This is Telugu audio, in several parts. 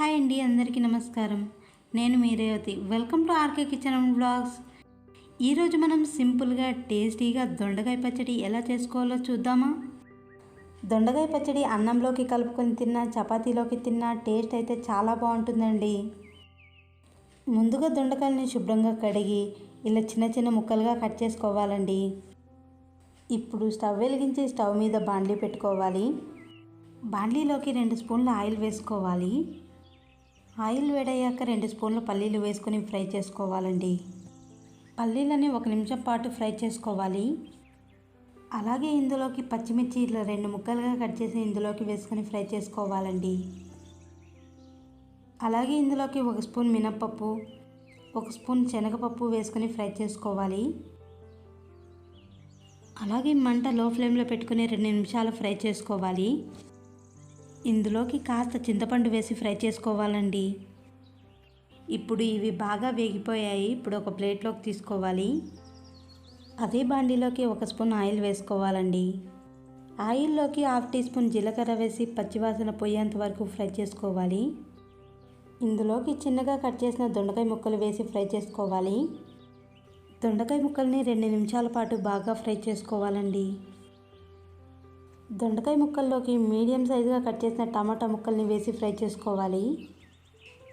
హాయ్ అండి అందరికీ నమస్కారం. నేను మీ Revathi. Welcome to RK kitchen and blogs. ఈరోజు మనం సింపుల్గా టేస్టీగా దొండకాయ పచ్చడి ఎలా చేసుకోవాలో చూద్దామా? దొండకాయ పచ్చడి అన్నంలోకి కలుపుకొని తిన్నా చపాతీలోకి తిన్నా టేస్ట్ అయితే చాలా బాగుంటుందండి. ముందుగా దొండకాయలని శుభ్రంగా కడిగి ఇలా చిన్న చిన్న ముక్కలుగా కట్ చేసుకోవాలండి. ఇప్పుడు స్టవ్ వెలిగించి స్టవ్ మీద బాండ్లీ పెట్టుకోవాలి. బాండ్లీలోకి రెండు స్పూన్ల ఆయిల్ వేసుకోవాలి. ఆయిల్ వేడయ్యాక రెండు స్పూన్లు పల్లీలు వేసుకొని ఫ్రై చేసుకోవాలండి. పల్లీలని ఒక నిమిషం పాటు ఫ్రై చేసుకోవాలి. అలాగే ఇందులోకి పచ్చిమిర్చి ఇట్లా రెండు ముక్కలుగా కట్ చేసి ఇందులోకి వేసుకొని ఫ్రై చేసుకోవాలండి. అలాగే ఇందులోకి ఒక స్పూన్ మినప్పప్పు ఒక స్పూన్ శనగపప్పు వేసుకొని ఫ్రై చేసుకోవాలి. అలాగే మంట లో ఫ్లేమ్లో పెట్టుకుని రెండు నిమిషాలు ఫ్రై చేసుకోవాలి. ఇందులోకి కాస్త చింతపండు వేసి ఫ్రై చేసుకోవాలండి. ఇప్పుడు ఇవి బాగా వేగిపోయాయి. ఇప్పుడు ఒక ప్లేట్లోకి తీసుకోవాలి. అదే బాండీలోకి ఒక స్పూన్ ఆయిల్ వేసుకోవాలండి. ఆయిల్లోకి హాఫ్ టీ స్పూన్ జీలకర్ర వేసి పచ్చివాసన పోయేంత వరకు ఫ్రై చేసుకోవాలి. ఇందులోకి చిన్నగా కట్ చేసిన దొండకాయ ముక్కలు వేసి ఫ్రై చేసుకోవాలి. దొండకాయ ముక్కల్ని రెండు నిమిషాల పాటు బాగా ఫ్రై చేసుకోవాలండి. దొండకాయ ముక్కల్లోకి మీడియం సైజుగా కట్ చేసిన టమాటా ముక్కల్ని వేసి ఫ్రై చేసుకోవాలి.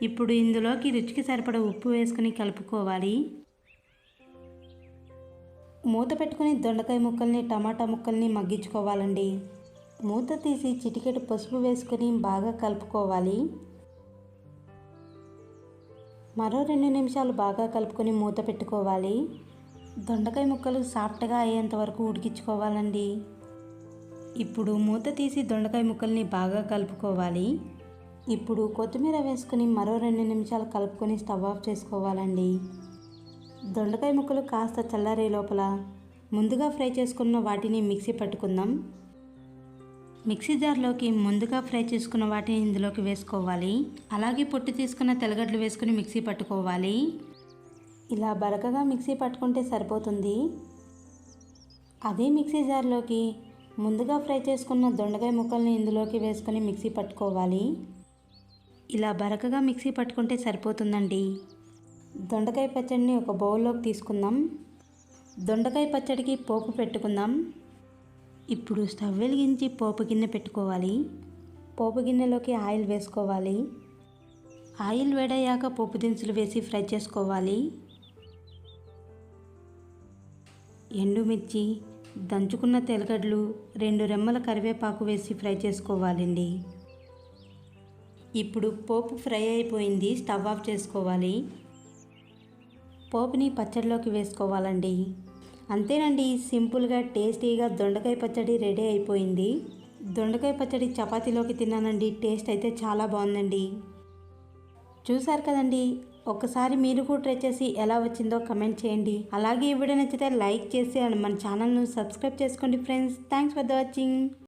ఇప్పుడు ఇందులోకి రుచికి సరిపడ ఉప్పు వేసుకుని కలుపుకోవాలి. మూత పెట్టుకుని దొండకాయ ముక్కల్ని టమాటా ముక్కల్ని మగ్గించుకోవాలండి. మూత తీసి చిటికెడు పసుపు వేసుకొని బాగా కలుపుకోవాలి. మరో రెండు నిమిషాలు బాగా కలుపుకొని మూత పెట్టుకోవాలి. దొండకాయ ముక్కలు సాఫ్ట్గా అయ్యేంత వరకు ఉడికించుకోవాలండి. ఇప్పుడు మూత తీసి దొండకాయ ముక్కల్ని బాగా కలుపుకోవాలి. ఇప్పుడు కొత్తిమీర వేసుకుని మరో రెండు నిమిషాలు కలుపుకొని స్టవ్ ఆఫ్ చేసుకోవాలండి. దొండకాయ ముక్కలు కాస్త చల్లారే లోపల ముందుగా ఫ్రై చేసుకున్న వాటిని మిక్సీ పట్టుకుందాం. మిక్సీ జార్లోకి ముందుగా ఫ్రై చేసుకున్న వాటిని ఇందులోకి వేసుకోవాలి. అలాగే పొట్టు తీసుకున్న తెల్లగడ్డలు వేసుకుని మిక్సీ పట్టుకోవాలి. ఇలా బరకగా మిక్సీ పట్టుకుంటే సరిపోతుంది. అదే మిక్సీ జార్లోకి ముందుగా ఫ్రై చేసుకున్న దొండకాయ ముక్కల్ని ఇందులోకి వేసుకొని మిక్సీ పట్టుకోవాలి. ఇలా బరకగా మిక్సీ పట్టుకుంటే సరిపోతుందండి. దొండకాయ పచ్చడిని ఒక బౌల్లోకి తీసుకుందాం. దొండకాయ పచ్చడికి పోపు పెట్టుకుందాం. ఇప్పుడు స్టవ్ వెలిగించి పోపు గిన్నె పెట్టుకోవాలి. పోపు గిన్నెలోకి ఆయిల్ వేసుకోవాలి. ఆయిల్ వేడయ్యాక పోపు దినుసులు వేసి ఫ్రై చేసుకోవాలి. ఎండుమిర్చి దంచుకున్న తెల్లగడ్డలు రెండు రెమ్మల కరివేపాకు వేసి ఫ్రై చేసుకోవాలండి. ఇప్పుడు పోపు ఫ్రై అయిపోయింది స్టవ్ ఆఫ్ చేసుకోవాలి. పోపుని పచ్చడిలోకి వేసుకోవాలండి. అంతేనండి సింపుల్గా టేస్టీగా దొండకాయ పచ్చడి రెడీ అయిపోయింది. దొండకాయ పచ్చడి చపాతీలోకి తిన్నానండి టేస్ట్ అయితే చాలా బాగుందండి. చూసారు కదండి ఒక్కసారి మీరు కూడా ట్రై చేసి ఎలా వచ్చిందో కమెంట్ చేయండి. అలాగే ఈ వీడియో నచ్చితే లైక్ చేసి అండ్ మన ఛానల్ను సబ్స్క్రైబ్ చేసుకోండి friends thanks for the watching